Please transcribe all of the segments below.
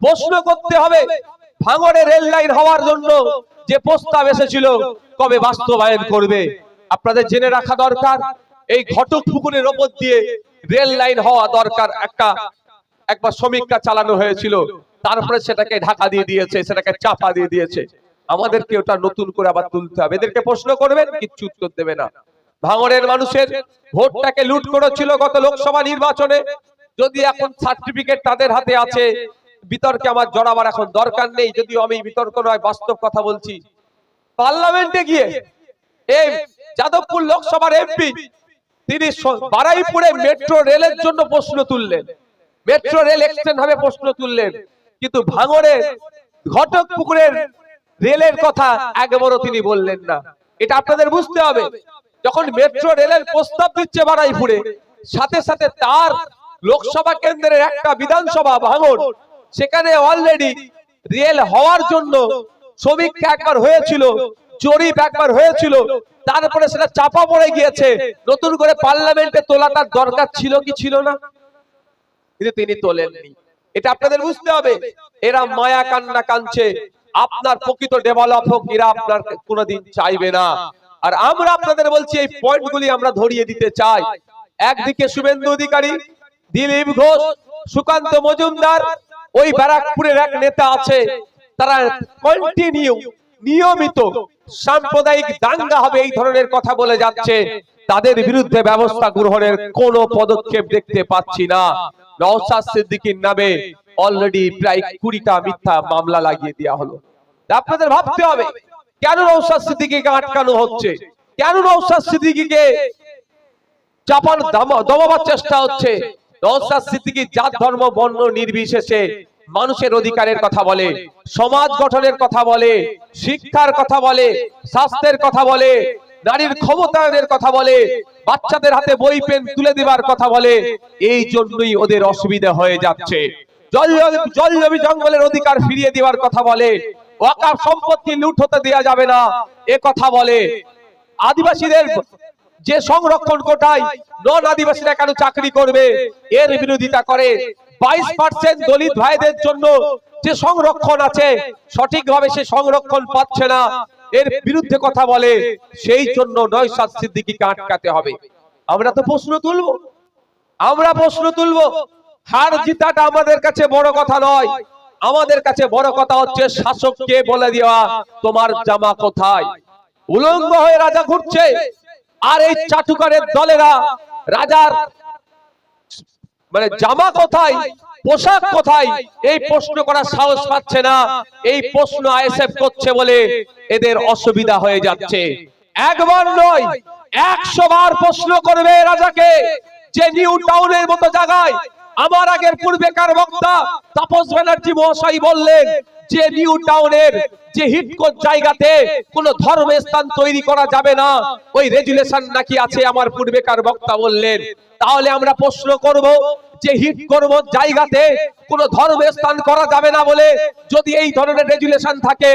প্রশ্ন করতে হবে, ভাঙড়ে রেল লাইন হওয়ার জন্য যে প্রস্তাব এসেছিল, কবে বাস্তবায়ন করবে? আপনাদের জেনে রাখা দরকার, এই ঘটক পুকুরের ওপর দিয়ে রেল লাইন হওয়া দরকার একটা, একবার সমীক্ষা চালানো হয়েছিল, তারপরে সেটাকে ঢাকা দিয়ে দিয়েছে, সেটাকে চাপা দিয়ে দিয়েছে। আমাদেরকে ওটা নতুন করে আবার তুলতে হবে। এদেরকে প্রশ্ন করবেন, কিচ্ছু উত্তর দেবে না। ভাঙড়ের মানুষের ভোটটাকে লুট করেছিল গত লোকসভা নির্বাচনে। যদি এখন সার্টিফিকেট তাদের হাতে আছে বিতর্কে আমার জড়াবার এখন দরকার নেই, যদিও আমি বিতর্ক নয়, বাস্তব কথা বলছি। পার্লামেন্টে গিয়ে এই যাদবপুর লোকসভার এমপি তিনি বারুইপুরে মেট্রো রেলের জন্য প্রশ্ন তুললেন। মেট্রো রেল এক্সটেন্ড হবে প্রশ্ন তুললেন। কিন্তু ভাঙড়ে ঘটক পুকুরের রেলের কথা একবারও তিনি বললেন না। এটা আপনাদের বুঝতে হবে। যখন মেট্রো রেলের প্রস্তাব দিচ্ছে বারাইপুরে, সাথে সাথে তার লোকসভা কেন্দ্রের একটা বিধানসভা ভাঙড় সেখানে অলরেডি রেল হওয়ার জন্য সমীক্ষা একবার হয়েছিল, জরিপ একবার হয়েছিল, তারপরে সেটা চাপা পড়ে গিয়েছে। নতুন করে পার্লামেন্টে তোলা তার দরকার ছিল কি ছিল না? কিন্তু তিনি তোলেননি। এটা আপনাদের বুঝতে হবে। এরা মায়া কান্না কাঁদছে। আপনার প্রকৃত ডেভেলপ হোক, এরা আপনার কোনোদিন চাইবে না। আর আমরা আপনাদের বলছি, এই পয়েন্টগুলি আমরা ধরিয়ে দিতে চাই। একদিকে শুভেন্দু অধিকারী, দিলীপ ঘোষ, সুকান্ত মজুমদার ওই ব্যারাকপুরের এক নেতা আছে, তারা কন্টিনিউ নিয়মিত সাম্প্রদায়িক দাঙ্গা হবে এই ধরনের কথা বলে যাচ্ছে। তাদের বিরুদ্ধে ব্যবস্থা গ্রহণের কোনো পদক্ষেপ দেখতে পাচ্ছি না। নওশাদ সিদ্দিকীর নামে অলরেডি প্রায় কুড়িটা মিথ্যা মামলা লাগিয়ে দেওয়া হলো। আপনাদের ভাবতে হবে, কেন নওশাদ সিদ্দিকীকে আটকানো হচ্ছে? কেন নওশাদ সিদ্দিকীকে চাপান দাম- দমাবার চেষ্টা হচ্ছে? নওশাদ সিদ্দিকী জাত, ধর্ম, বর্ণ নির্বিশেষে মানুষের অধিকারের কথা বলে, সমাজ গঠনের কথা বলে, শিক্ষার কথা বলে, স্বাস্থ্যের কথা বলে, নারীর ক্ষমতায়নের কথা বলে, বাচ্চাদের হাতে বই, পেন তুলে দেবার কথা বলে, এই জন্যই ওদের অসুবিধা হয়ে যাচ্ছে। জল জমি জঙ্গলের অধিকার ফিরিয়ে দেওয়ার কথা বলে, ওয়াকাফ সম্পত্তি লুট হতে দেওয়া যাবে না, এ কথা বলে। আদিবাসীদের যে সংরক্ষণ কোটায় নন আদিবাসীরা কেন চাকরি করবে? এর বিরোধিতা করে। বাইশ পার্সেন্ট দলিত ভাইদের জন্য যে সংরক্ষণ আছে, সঠিকভাবে সে সংরক্ষণ পাচ্ছে না। এর বিরুদ্ধে কথা বলে, সেই জন্য নয়সাদ সিদ্দিকীকে আটকাতে হবে। আমরা তো প্রশ্ন তুলবো। আমরা প্রশ্ন তুলবো। হার জিতাটা আমাদের কাছে বড় কথা নয়। আমাদের কাছে বড় কথা হচ্ছে, শাসককে বলে দেওয়া, তোমার জামা কোথায়? উলঙ্গ হয়ে রাজা ঘুরছে। আর এই চাটুকারের দলেরা রাজার মানে জামা কোথায় পোশাক কোথায় এই প্রশ্ন করার সাহস পাচ্ছে না। এই প্রশ্ন আইএসএফ করছে বলে এদের অসুবিধা হয়ে যাচ্ছে। একবার নয় একশো বার প্রশ্ন করবে রাজাকে যে নিউ টাউনের মতো জায়গায় আমার আগের পূর্বেকার বক্তা তাপস ব্যানার্জি মহাশয় বললেন, যে নিউ টাউনের যে হিটকোট জায়গাতে কোন ধর্মস্থান তৈরি করা যাবে না, ওই রেজুলেশন নাকি আছে আমার পূর্বেকার বক্তা বললেন। তাহলে আমরা প্রশ্ন করব যে হিট করব জায়গাতে, কোন ধর্মস্থান করা যাবে না বলে যদি এই ধরনের রেজুলেশন থাকে,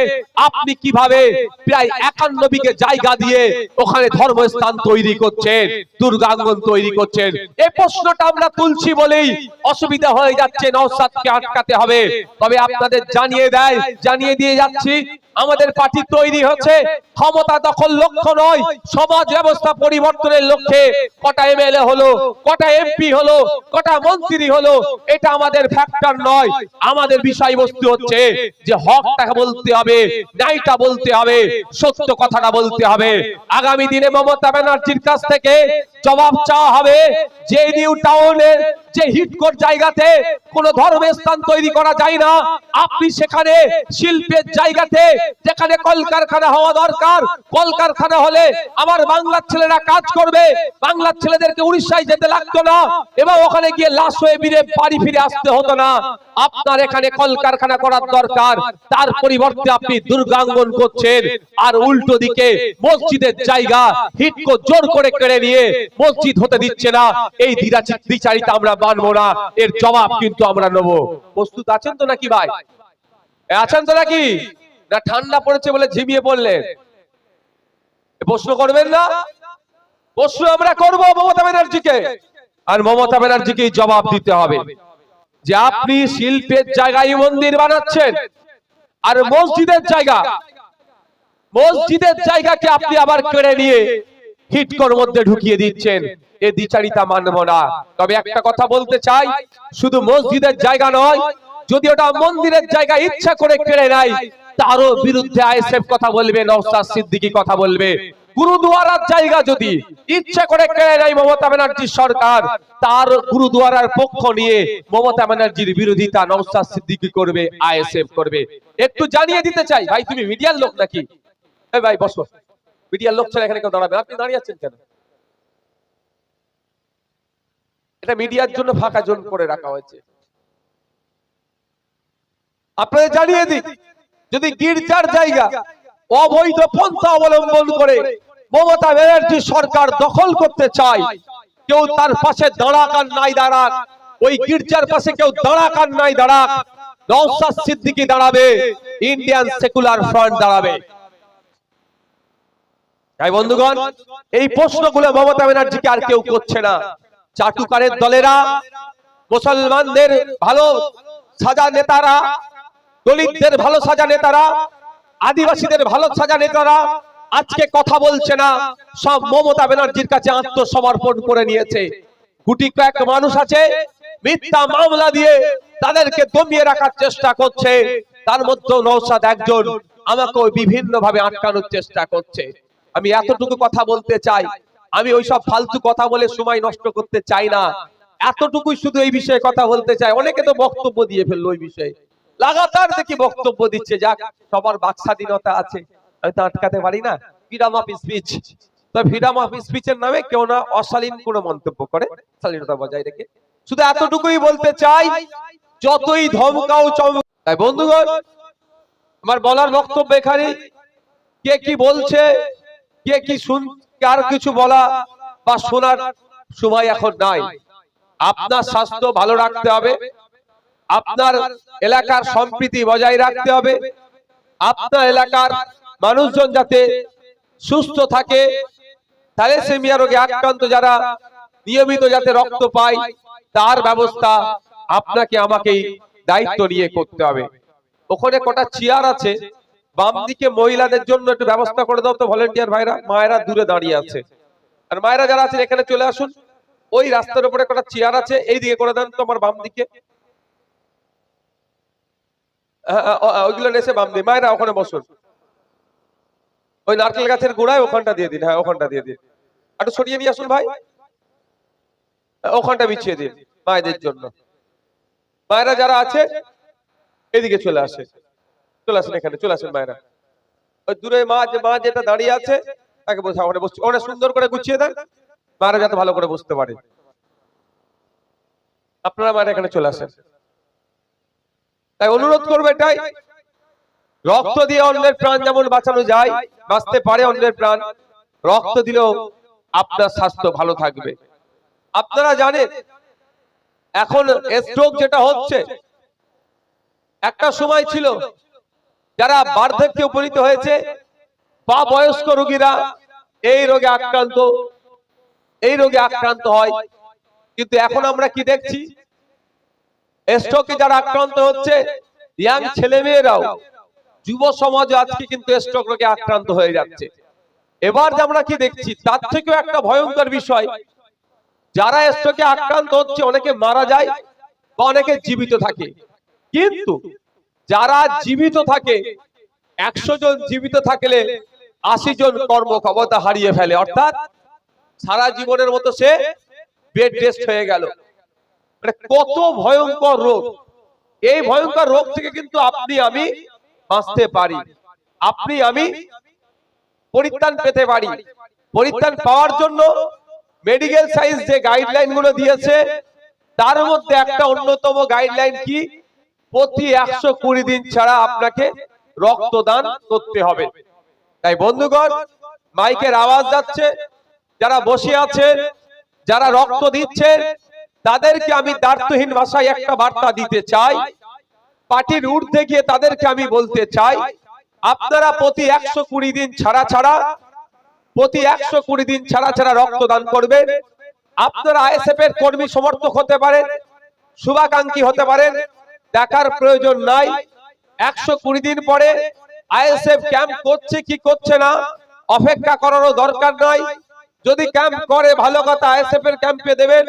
আপনি কীভাবে প্রায় একান্ন বিঘে জায়গা দিয়ে ওখানে ধর্মস্থান তৈরি করছেন, দুর্গাঙ্গন তৈরি করছেন? এই প্রশ্নটা আমরা তুলছি বলেই অসুবিধা হয়ে যাচ্ছে নওসাদকে আটকাতে হবে। তবে আপনাদের জানিয়ে দেয়, জানিয়ে দিয়ে যাচ্ছি, আমাদের পার্টি তৈরি হচ্ছে, ক্ষমতা দখল লক্ষ্য নয়, সমাজ ব্যবস্থা পরিবর্তনের লক্ষ্যে। কটা এমএলএ হলো, কটা এমপি হলো, কটা মন্ত্রী হলো, এটা আমাদের ফ্যাক্টর নয়। আমাদের বিষয়বস্তু হচ্ছে যে হকটা বলতে হবে, ন্যায়টা বলতে হবে, সত্য কথাটা বলতে হবে। আগামী দিনে মমতা ব্যানার্জির কাছ থেকে জবাব চাওয়া হবে, যে নিউ টাউনের যে হিটকোট জায়গাতে কোন ধর্মস্থান তৈরি করা যায় না, আপনি সেখানে শিল্পের জায়গাতে, যেখানে কলকারখানা হওয়া দরকার, কলকারখানা হলে আমার বাংলার ছেলেরা কাজ করবে, বাংলার ছেলেদেরকে উড়িষ্যায় যেতে লাগতো না, এবং ওখানে গিয়ে লাশ হয়ে ফিরে বাড়ি ফিরে আসতে হতো না। আপনার এখানে কলকারখানা করার দরকার, তার পরিবর্তে আপনি দুর্গাঙ্গন করছেন, আর উল্টো দিকে মসজিদের জায়গা হিটকো জোর করে কেড়ে নিয়ে মসজিদ হতে দিচ্ছে না। এই দ্বিচারিতা আমরা মানবো না। এর জবাব কিন্তু আমরা নেব। প্রস্তুত আছেন তো নাকি ভাই? আছেন তো নাকি? না, ঠান্ডা পড়েছে বলে ঝিমিয়ে পড়লেন। প্রশ্ন করবেন না? প্রশ্ন আমরা করব মমতা ব্যানার্জিকে। আর মমতা ব্যানার্জিকে জবাব দিতে হবে। যে আপনি শিল্পের জায়গায় মন্দির বানাচ্ছেন। আর মসজিদের জায়গা। মসজিদের জায়গাকে আপনি আবার কেড়ে নিয়ে হিটকোর মধ্যে ঢুকিয়ে দিচ্ছেন। এ দ্বিচারিতা মানব না। তবে একটা কথা বলতে চাই, শুধু মসজিদের জায়গা নয়, যদি ওটা মন্দিরের জায়গা ইচ্ছা করে কেড়ে নেয়, তারও বিরুদ্ধে আইএসএফ কথা বলবে নওসাদ সিদ্দিকী কথা বলবে। গুরুদুয়ারার জায়গা যদি ইচ্ছা করে কেড়ে নেয় মমতা ব্যানার্জির সরকার, তার গুরুদুয়ারার পক্ষ নিয়ে মমতা ব্যানার্জির বিরোধিতা নওসাদ সিদ্দিকী করবে, আইএসএফ করবে। একটু জানিয়ে দিতে চাই, ভাই, তুমি মিডিয়ার লোক নাকি? ভাই, বসো। মিডিয়ার লোক ছাড়া এখানে কেউ দাঁড়াবে আপনি দাঁড়িয়ে আছেন কেন? এটা মিডিয়ার জন্য ফাঁকা জোন করে রাখা হয়েছে। আপনাদের জানিয়ে দিই, যদি গির্জার জায়গা অবৈধ পন্থা অবলম্বন করে মমতা ব্যানার্জি সরকার দখল করতে চায়, কেউ তার পাশে দাঁড়াক আর নাই দাঁড়াক, ওই গির্জার পাশে কেউ দাঁড়াক আর নাই দাঁড়াক নওসাদ সিদ্দিকী দাঁড়াবে, ইন্ডিয়ান সেকুলার ফ্রন্ট দাঁড়াবে। তাই বন্ধুগণ, এই প্রশ্নগুলো মমতা ব্যানার্জিকে আর কেউ করছে না। চাটুকারের দলেরা, মুসলমানদের ভালো সাজা নেতারা, দলিতদের ভালো সাজা নেতারা, আদিবাসীদের ভালো সাজা নেতারা আজকে কথা বলছে না। সব মমতা ব্যানার্জির কাছে আত্মসমর্পণ করে নিয়েছে। গুটি কয়েক মানুষ আছে, মিথ্যা মামলা দিয়ে তাদেরকে দমিয়ে রাখার চেষ্টা করছে। তার মধ্যে নৌসাদ একজন আমাকে বিভিন্ন ভাবে আটকানোর চেষ্টা করছে। আমি এতটুকু কথা বলতে চাই। আমি ওইসব ফালতু কথা বলে সময় নষ্ট করতে চাই না। এতটুকুই শুধু এই বিষয়ে কথা বলতে চাই। অনেকে তো বক্তব্য দিয়ে ফেলল ওই বিষয়ে। লাগাতার দেখি বক্তব্য দিচ্ছে। যাক, সবার বাক স্বাধীনতা আছে। আমি তো আটকাতে পারি না। Freedom of speech. তো ফ্রিডম অফ স্পিচের নামে কেউ না অশালীন কোনো মন্তব্য করে। শালীনতা বজায় রেখে। শুধু এতটুকুই বলতে চাই, যতই ধমকাও চমক তাই বন্ধুগণ, আমার বলার বক্তব্য এখানে কে কি বলছে কে কি শুন, কার কিছু বলা বা শোনার সময় এখন নাই। আপনার স্বাস্থ্য ভালো রাখতে হবে, আপনার এলাকার সম্প্রীতি বজায় রাখতে হবে, আপনার এলাকার মানুষজন যাতে সুস্থ থাকে। থ্যালেসেমিয়া রোগে আক্রান্ত যারা নিয়মিত যাতে রক্ত পায়, তার ব্যবস্থা আপনাকে, আমাকেই দায়িত্ব নিয়ে করতে হবে। ওখানে কটা চেয়ার আছে বাম দিকে মহিলাদের জন্য একটু ব্যবস্থা করে দাও তো ভলেন্টিয়ার ভাইরা। মায়েরা দূরে দাঁড়িয়ে আছে। আর মায়েরা যারা আছেন এখানে চলে আসুন। ওই রাস্তার উপরে কটা চেয়ার আছে এই দিকে করে দেন তো আমার বাম দিকে। হ্যাঁ, হ্যাঁ, ওইগুলো এসে বাম মায়েরা ওখানে বসুন। ওই নারকেল গাছের গোড়ায় ওখানটা দিয়ে দিন। হ্যাঁ ওখানটা দিয়ে দিন। একটু সরিয়ে নিয়ে আসুন ভাই। হ্যাঁ, ওখানটা বিছিয়ে দিন মায়েদের জন্য। মায়েরা যারা আছে এদিকে চলে আসে। চলে আসেন এখানে, চলে আসেন মায়েরা ওই দূরে মা যে, মা যেটা দাঁড়িয়ে আছে, তাকে বসে ওখানে বসছে। ওখানে সুন্দর করে গুছিয়ে দেন মায়েরা যাতে ভালো করে বুঝতে পারে। আপনারা মায়েরা এখানে চলে আসেন। তাই অনুরোধ করবে এটাই, রক্ত দিয়ে অন্যের প্রাণ যেমন বাঁচানো যায়, বাঁচতে পারে অন্যের প্রাণ, রক্ত দিলেও আপনার স্বাস্থ্য ভালো থাকবে। আপনারা জানেন, এখন স্ট্রোক যেটা হচ্ছে, একটা সময় ছিল যারা বার্ধক্যে উপনীত হয়েছে, বা বয়স্ক রোগীরা, এই রোগে আক্রান্ত, এই রোগে আক্রান্ত হয়। কিন্তু এখন আমরা কি দেখছি? স্ট্রোকে যারা আক্রান্ত হচ্ছে, ইয়াং ছেলে মেয়েরাও যুব সমাজ আজকে কিন্তু স্ট্রোক রোগে আক্রান্ত হয়ে যাচ্ছে। এবার যে আমরা কি দেখছি, তার থেকেও একটা ভয়ঙ্কর বিষয়, যারা স্ট্রোকে আক্রান্ত হচ্ছে, অনেকে মারা যায় বা অনেকে জীবিত থাকে। কিন্তু যারা জীবিত থাকে, একশো জন জীবিত থাকলে আশি জন কর্মক্ষমতা হারিয়ে ফেলে। অর্থাৎ সারা জীবনের মতো সে বেড রেস্ট হয়ে গেল। মানে কত ভয়ঙ্কর রোগ। এই ভয়ঙ্কর রোগ থেকে কিন্তু আপনি আমি বাঁচতে পারি। আপনি আমি পরিত্রাণ পেতে পারি। পরিত্রাণ পাওয়ার জন্য মেডিকেল সায়েন্স যে গাইডলাইনগুলো দিয়েছে, তার মধ্যে একটা অন্যতম গাইডলাইন কি? প্রতি একশো কুড়ি দিন ছাড়া আপনাকে রক্তদান করতে হবে। তাই বন্ধুগণ, মাইকের আওয়াজ যাচ্ছে, যারা বসে আছেন, যারা রক্ত দিচ্ছেন, তাদেরকে আমি দার্থহীন ভাষায় একটা বার্তা দিতে চাই। পার্টির ঊর্ধ্বে গিয়ে তাদেরকে আমি বলতে চাই, আপনারা প্রতি একশো কুড়ি দিন ছাড়া ছাড়া, প্রতি একশো কুড়ি দিন ছাড়া ছাড়া রক্তদান করবেন। আপনারা আইএসএফ এর কর্মী সমর্থক হতে পারেন, শুভাকাঙ্ক্ষী হতে পারেন দেখার প্রয়োজন নাই। একশো কুড়ি দিন পরে আইএসএফ ক্যাম্প করছে কি করছে না, অপেক্ষা করারও দরকার নাই। যদি ক্যাম্প করে, ভালো কথা, আইএসএফ এর ক্যাম্পে দেবেন।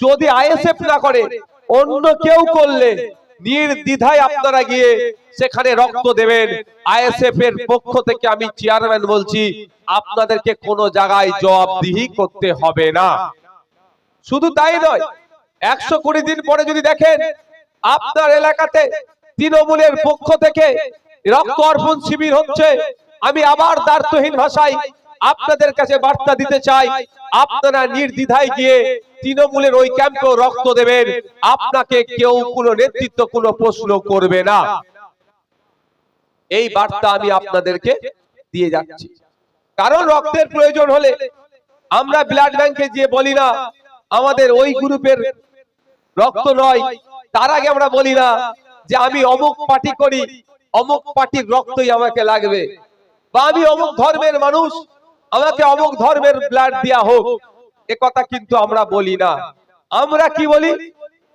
যদি আইএসএফ না করে, অন্য কেউ করলে নির্দ্বিধায় আপনারা গিয়ে সেখানে রক্ত দেবেন। আইএসএফ এর পক্ষ থেকে আমি চেয়ারম্যান বলছি, আপনাদেরকে কোনো জায়গায় জবাবদিহি করতে হবে না। শুধু তাই নয়, একশো কুড়ি দিন পরে যদি দেখেন আপনার এলাকাতে তৃণমূলের পক্ষ থেকে রক্ত অর্পণ শিবির হচ্ছে। আমি আবার দার্থহীন ভাষায় আপনাদের কাছে বার্তা দিতে চাই। আপনারা নির্দ্বিধায় গিয়ে তৃণমূলের ওই ক্যাম্পেও রক্ত দেবেন। আপনাকে কেউ কোনো নেতৃত্ব, কোনো প্রশ্ন করবে না। এই বার্তা আমি আপনাদেরকে দিয়ে যাচ্ছি। কারণ রক্তের প্রয়োজন হলে আমরা ব্লাড ব্যাংকে গিয়ে বলি না, আমাদের ওই গ্রুপের রক্ত নয় তার আগে আমরা বলি না যে আমি অমুক পার্টি করি, অমুক পার্টির রক্তই আমাকে লাগবে। বা আমি অমুক ধর্মের মানুষ, আমাকে অমুক ধর্মের ব্লাড দেয়া হোক, এ কথা কিন্তু আমরা বলি না। আমরা কি বলি?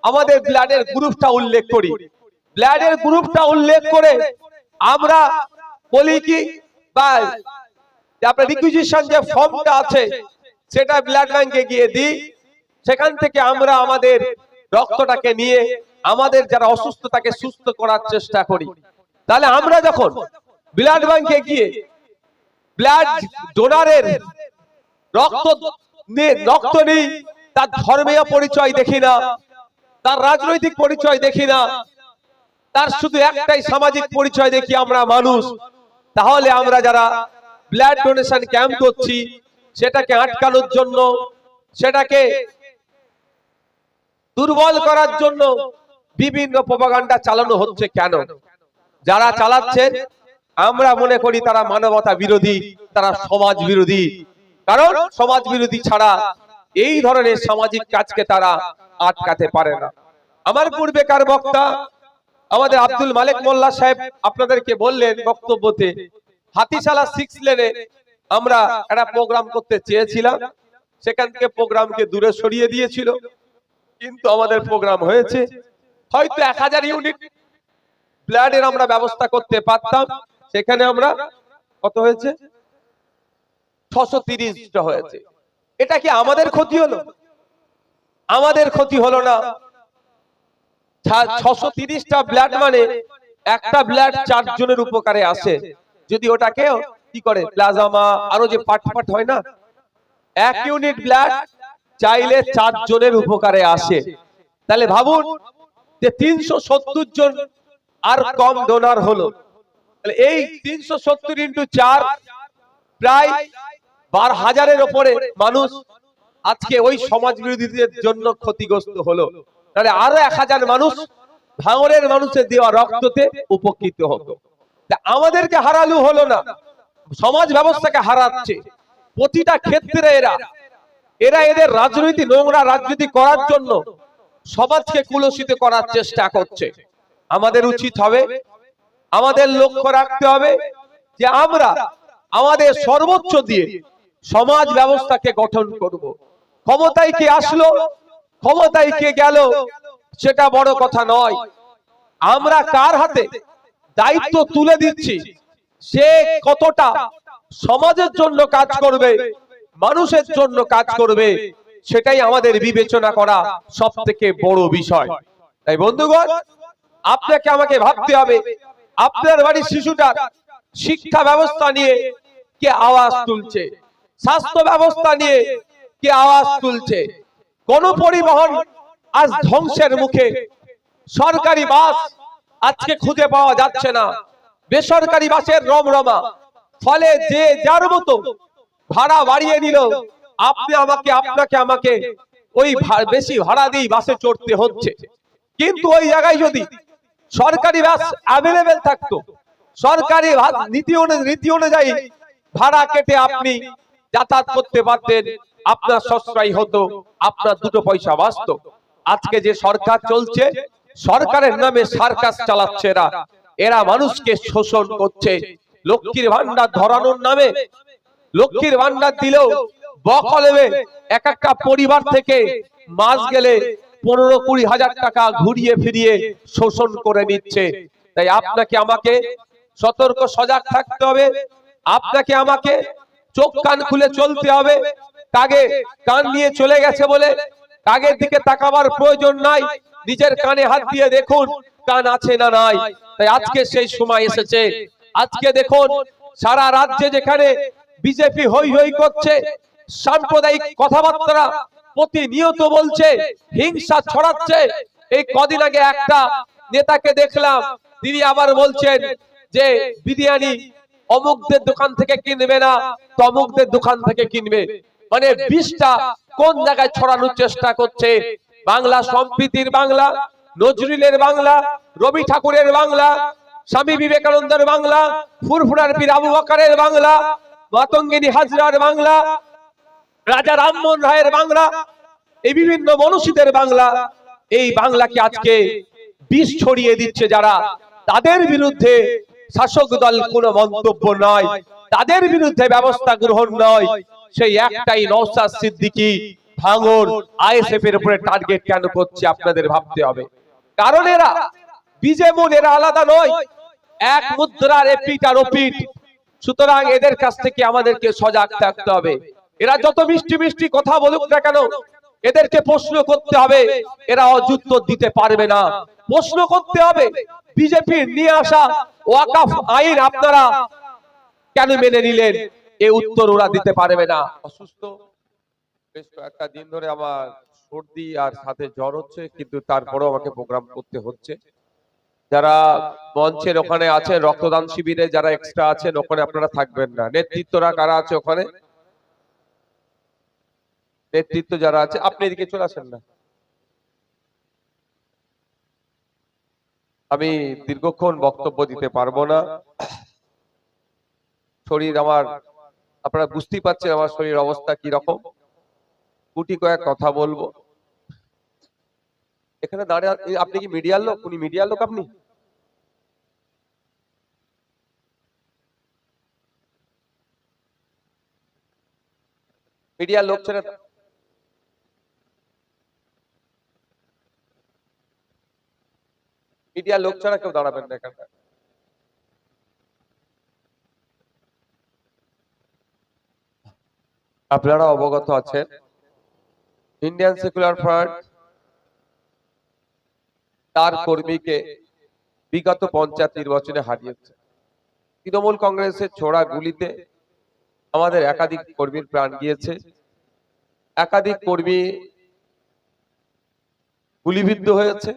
আমাদের ব্লাডের গ্রুপটা উল্লেখ করি। ব্লাডের গ্রুপটা উল্লেখ করে আমরা বলি কি আপনার রিকুইজিশন যে ফর্মটা আছে, সেটা ব্লাড ব্যাংকে গিয়ে দিই। সেখান থেকে আমরা আমাদের রক্তটাকে নিয়ে আমাদের যারা অসুস্থ তাকে সুস্থ করার চেষ্টা করি, তাহলে আমরা যখন ব্লাড ব্যাংকে গিয়ে ব্লাড ডোনারের রক্ত রক্ত নিই, তার ধর্মীয় পরিচয় দেখি না, তার রাজনৈতিক পরিচয় দেখি না, তার শুধু একটাই সামাজিক পরিচয় দেখি আমরা মানুষ, তাহলে আমরা যারা ব্লাড ডোনেশন ক্যাম্প করছি, সেটাকে আটকানোর জন্য, সেটাকে দুর্বল করার জন্য বিভিন্ন প্রপাগান্ডা চালানো হচ্ছে কেন? যারা চালাচ্ছেন, আমরা মনে করি তারা মানবতা বিরোধী, তারা সমাজ বিরোধী। কারণ সমাজ বিরোধী ছাড়া এই ধরনের সামাজিক কাজকে তারা আটকাতে পারে না। আমার পূর্বেকার বক্তা, আমাদের আব্দুল মালিক মোল্লা সাহেব আপনাদেরকে বললেন বক্তব্যতে, হাতিশালা সিক্স লেনে আমরা একটা প্রোগ্রাম করতে চেয়েছিলাম। সেখান থেকে প্রোগ্রামকে দূরে সরিয়ে দিয়েছিল। কিন্তু আমাদের প্রোগ্রাম হয়েছে। হয়তো এক হাজার ইউনিট ব্লাডের আমরা ব্যবস্থা করতে পারতাম। সেখানে আমরা কত হয়েছে? ছশো তিরিশটা হয়েছে। এটা কি আমাদের ক্ষতি হলো? আমাদের ক্ষতি হলো না। ছশো তিরিশটা ব্লাড মানে একটা ব্লাড চার জনের উপকারে আসে। যদি ওটাকে কি করে? প্লাজামা, আরও যে পাট পাট হয় না? এক ইউনিট ব্লাড চাইলে চার জনের উপকারে আসে। তাহলে ভাবুন যে তিনশো সত্তর জন আর কম ডোনার হলো। এই তিনশো সত্তর ইন্টু চার প্রায় বার হাজারের ওপরে মানুষ আজকে ওই সমাজ বিরোধীদের জন্য ক্ষতিগ্রস্ত হলো। তাহলে আরও এক হাজার মানুষ ভাঙরের মানুষের দেওয়া রক্ততে উপকৃত হতো আমাদেরকে হারালু হলো না, সমাজ ব্যবস্থাকে হারাচ্ছে। প্রতিটা ক্ষেত্রে এরা এরা এদের রাজনীতি, নোংরা রাজনীতি করার জন্য সমাজকে কুলসিত করার চেষ্টা করছে। আমাদের উচিত হবে, আমাদের লক্ষ্য রাখতে হবে যে আমরা আমাদের সর্বোচ্চ দিয়ে সমাজ ব্যবস্থাকে গঠন করব। ক্ষমতায় কে আসলো, ক্ষমতায় কে গেল, সেটা বড় কথা নয়। আমরা কার হাতে দায়িত্ব তুলে দিচ্ছি, সে কতটা সমাজের জন্য কাজ করবে, মানুষের জন্য কাজ করবে সেটাই আমাদের বিবেচনা করা সব থেকে বড় বিষয়। তাই বন্ধুগণ, আপনাকে আমাকে ভাবতে হবে, আপনার বাড়ির শিশুটার শিক্ষা ব্যবস্থা নিয়ে কে আওয়াজ তুলছে? স্বাস্থ্য ব্যবস্থা নিয়ে কে আওয়াজ তুলছে? কোন পরিবহন আজ ধ্বংসের মুখে। সরকারি বাস আজকে খুঁজে পাওয়া যাচ্ছে না। বেসরকারি বাসের রমরমা। ফলে যে যার মতো ভাড়া বাড়িয়ে নিল আপনি আমাকে, আপনাকে, আমাকে ওই বেশি ভাড়া দিয়ে বাসে চড়তে হচ্ছে। কিন্তু ওই জায়গায় যদি সরকারি বাস অ্যাভেলেবেল থাকতো, সরকারি নীতি নীতি অনুযায়ী ভাড়া কেটে আপনি যাতায়াত করতে পারতেন, আপনার সশ্রয় হতো, আপনার দুটো পয়সা বাঁচতো। আজকে যে সরকার চলছে, সরকারের নামে সার্কাস চালাচ্ছে এরা। এরা মানুষকে শোষণ করছে। লক্ষ্মীর ভান্ডার ধরানোর নামে, লক্ষ্মীর ভান্ডার দিলেও বকলেবে এক একটা পরিবার থেকে মাস গেলে পনেরো কুড়ি হাজার টাকা ঘুরিয়ে ফিরিয়ে শোষণ করে নিচ্ছে। তাই আপনাকে আমাকে সতর্ক, সজাগ থাকতে হবে। আপনাকে আমাকে চোখ কান খুলে চলতে হবে। কাগে কান নিয়ে চলে গেছে বলে কাগের দিকে তাকাবার প্রয়োজন নাই। নিজের কানে হাত দিয়ে দেখুন কান আছে না নাই। তাই আজকে সেই সময় এসেছে। আজকে দেখুন সারা রাজ্যে যেখানে বিজেপি হই হই করছে সাম্প্রদায়িক কথাবার্তা প্রতিনিয়ত বলছে, হিংসা ছড়াচ্ছে। এই কদিন আগে একটা নেতাকে দেখলাম, তিনি আবার বলছেন যে, বিরিয়ানি অমুকদের দোকান থেকে কিনবে না, তমুকদের দোকান থেকে কিনবে। মানে বিষটা কোন জায়গায় ছড়ানোর চেষ্টা করছে? বাংলা সম্প্রীতির বাংলা, নজরুলের বাংলা, রবি ঠাকুরের বাংলা, স্বামী বিবেকানন্দের বাংলা, ফুরফুরার পীর আবু বকরের বাংলা, মাতঙ্গিনী হাজরার বাংলা রাজা রামমোহন রায়ের বাংলা, এই বিভিন্ন মনীষীদের বাংলা, এই বাংলাকে আজকে বিষ ছড়িয়ে দিচ্ছে যারা। তাদের বিরুদ্ধে শাসক দল কোনো মন্তব্য নয়। তাদের বিরুদ্ধে ব্যবস্থা গ্রহণ নয়। সেই একটাই নওসাদ সিদ্দিকি ভাঙর আইএসএফ এর উপরে টার্গেট কেন করছে আপনাদের ভাবতে হবে। কারণ এরা বিজেমন, এরা আলাদা নয়। এক মুদ্রার এপিট আর ওপিট সুতরাং এদের কাছ থেকে আমাদেরকে সজাগ থাকতে হবে। এরা যত মিষ্টি মিষ্টি কথা বলুক না কেন, এদেরকে প্রশ্ন করতে হবে, এরা অযুত্তর দিতে পারবে না। প্রশ্ন করতে হবে বিজেপির নিয়ে আসা ওয়াকাফ আইন আপনারা কেন মেনে নিলেন? এই উত্তর ওরা দিতে পারবে না। অসুস্থ, বেশ কয়েকটা দিন ধরে আমার সর্দি আর সাথে জ্বর হচ্ছে, কিন্তু তারপরেও আমাকে প্রোগ্রাম করতে হচ্ছে। যারা মঞ্চের ওখানে আছেন, রক্তদান শিবিরে যারা এক্সট্রা আছেন, ওখানে আপনারা থাকবেন না। নেতৃত্বরা কারা আছে ওখানে? নেতৃত্ব যারা আছে, আপনি এদিকে চলে আসেন না। আমি দীর্ঘক্ষণ বক্তব্য দিতে পারব না। শরীর আমার, আপনারা বুঝতেই পারছেন আমার শরীর অবস্থা কি রকম গুটি কয়েক কথা বলব। এখানে দাঁড়িয়ে, আপনি কি মিডিয়ার লোক? উনি মিডিয়ার লোক আপনি? মিডিয়ার লোক ছেড়ে দাও। লোক ছাড়া কেউ দাঁড়াবেন না এখানটা আপনারা অবগত আছেন ইন্ডিয়ান সেকুলার ফ্রন্ট তার কর্মীকে বিগত পঞ্চায়েত নির্বাচনে হারিয়েছে। তৃণমূল কংগ্রেসের ছোড়া গুলিতে আমাদের একাধিক কর্মীর প্রাণ গিয়েছে। একাধিক কর্মী গুলিবিদ্ধ হয়েছে।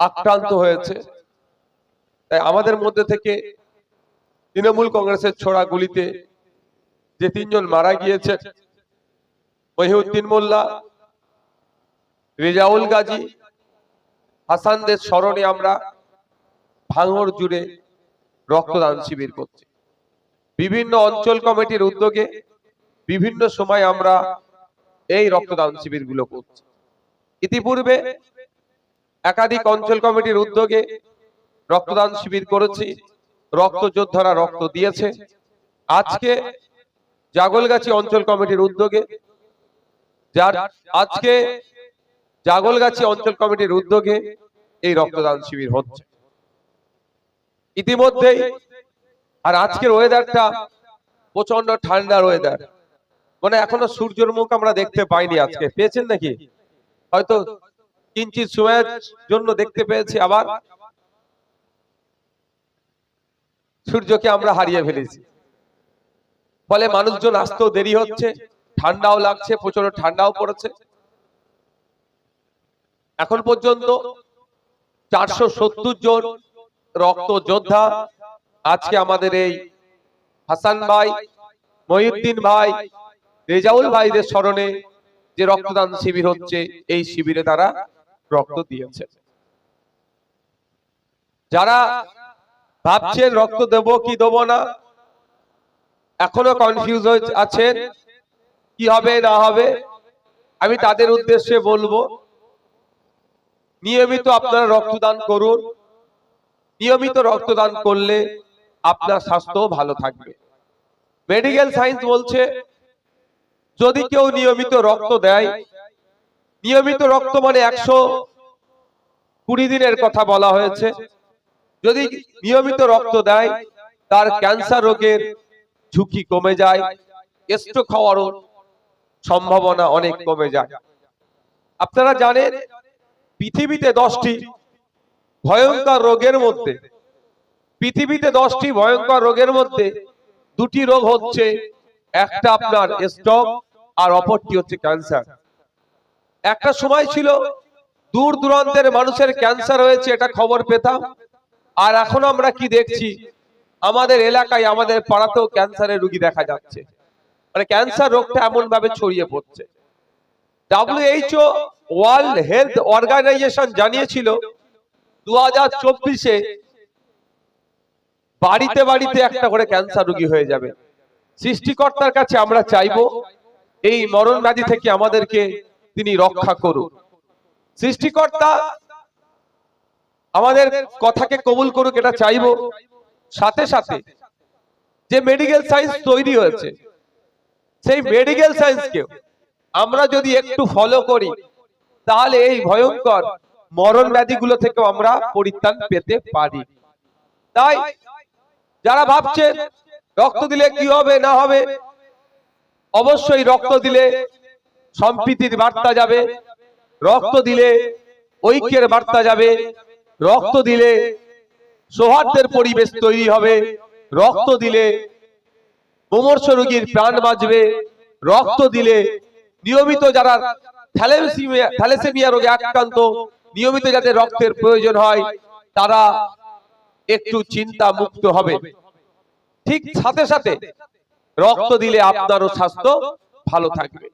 আক্রান্ত হয়েছে। তাই আমাদের মধ্যে থেকে তৃণমূল কংগ্রেসের ছোড়া গুলিতে যে তিনজন মারা গিয়েছে মহিউদ্দিন মোল্লা রেজাউল গাজী হাসানদের স্মরণে আমরা ভাঙর জুড়ে রক্তদান শিবির করছি। বিভিন্ন অঞ্চল কমিটির উদ্যোগে বিভিন্ন সময় আমরা এই রক্তদান শিবিরগুলো করছি। ইতিপূর্বে একাধিক অঞ্চল কমিটির উদ্যোগে রক্তদান শিবির করেছি। রক্ত যোদ্ধারা রক্ত দিয়েছে। আজকে জাগলগাছি অঞ্চল কমিটির উদ্যোগে, যার আজকে জাগলগাছি অঞ্চল কমিটির উদ্যোগে এই রক্তদান শিবির হচ্ছে। ইতিমধ্যেই, আর আজকের ওয়েদারটা প্রচণ্ড ঠান্ডার ওয়েদার মানে এখনও সূর্যের মুখ আমরা দেখতে পাইনি আজকে। পেয়েছেন নাকি? হয়তো কিঞ্চিত সময়ের জন্য দেখতে পেয়েছি আবার। সূর্যকে আমরা হারিয়ে ফেলেছি। ফলে মানুষজন আসতেও দেরি হচ্ছে, ঠান্ডাও লাগছে প্রচণ্ড ঠান্ডাও পড়েছে। এখন পর্যন্ত চারশো সত্তর জন রক্ত যোদ্ধা আজকে আমাদের এই হাসান ভাই, মহিউদ্দিন ভাই, রেজাউল ভাইদের স্মরণে যে রক্তদান শিবির হচ্ছে, এই শিবিরে তারা রক্ত দিয়েছে। যারা ভাবছেন রক্ত দেব কি দেব না এখনও কনফিউজ আছেন। কি হবে না হবে আমি তাদের উদ্দেশ্যে বলব নিয়মিত আপনারা রক্তদান করুন। নিয়মিত রক্তদান করলে আপনার স্বাস্থ্য ভালো থাকবে। মেডিকেল সায়েন্স বলছে যদি কেউ নিয়মিত রক্ত দেয় নিয়মিত রক্ত মানে একশো কুড়ি দিনের কথা বলা হয়েছে। যদি নিয়মিত রক্ত দেয়, তার ক্যান্সার রোগের ঝুঁকি কমে যায়, স্ট্রোক হওয়ারও সম্ভাবনা অনেক কমে যায়। আপনারা জানেন, পৃথিবীতে দশটি ভয়ঙ্কর রোগের মধ্যে, পৃথিবীতে দশটি ভয়ঙ্কর রোগের মধ্যে দুটি রোগ হচ্ছে, একটা আপনার স্ট্রোক আর অপরটি হচ্ছে ক্যান্সার। একটা সময় ছিল দূর দূরান্তের মানুষের ক্যান্সার হয়েছে, এটা খবর পেতাম। আর এখন আমরা কি দেখছি? আমাদের এলাকায়, আমাদের পাড়াতেও ক্যান্সারের রোগী দেখা যাচ্ছে। মানে ক্যান্সার রোগটা এমন ভাবে ছড়িয়ে পড়ছে। ডাব্লিউএইচও ওয়ার্ল্ড হেলথ অর্গানাইজেশন জানিয়েছিল দু হাজার চব্বিশে বাড়িতে বাড়িতে একটা করে ক্যান্সার রোগী হয়ে যাবে। সৃষ্টিকর্তার কাছে আমরা চাইব, এই মরণ ব্যাধি থেকে আমাদেরকে তিনি রক্ষা করুন সৃষ্টিকর্তা আমাদের কথাকে কবুল করুক, এটা চাইব। সাথে সাথে যে মেডিকেল সায়েন্স তৈরি হয়েছে, সেই মেডিকেল সায়েন্সকে আমরা যদি একটু ফলো করি, তাহলে এই ভয়ঙ্কর মরণ ব্যাধিগুলো থেকে আমরা পরিত্রাণ পেতে পারি। তাই যারা ভাবছেন রক্ত দিলে কি হবে, না হবে, অবশ্যই রক্ত দিলে সম্প্রীতির বার্তা যাবে, রক্ত দিলে ঐক্যের বার্তা যাবে, রক্ত দিলে সৌহার্দ্যের পরিবেশ তৈরি হবে, রক্ত দিলে মুমূর্ষ রোগীর প্রাণ বাঁচবে, রক্ত দিলে নিয়মিত যারা থ্যালেসেমিয়া রোগে আক্রান্ত, নিয়মিত যাদের রক্তের প্রয়োজন হয়, তারা একটু চিন্তা মুক্ত হবে। ঠিক সাথে সাথে রক্ত দিলে আপনারও স্বাস্থ্য ভালো থাকবে।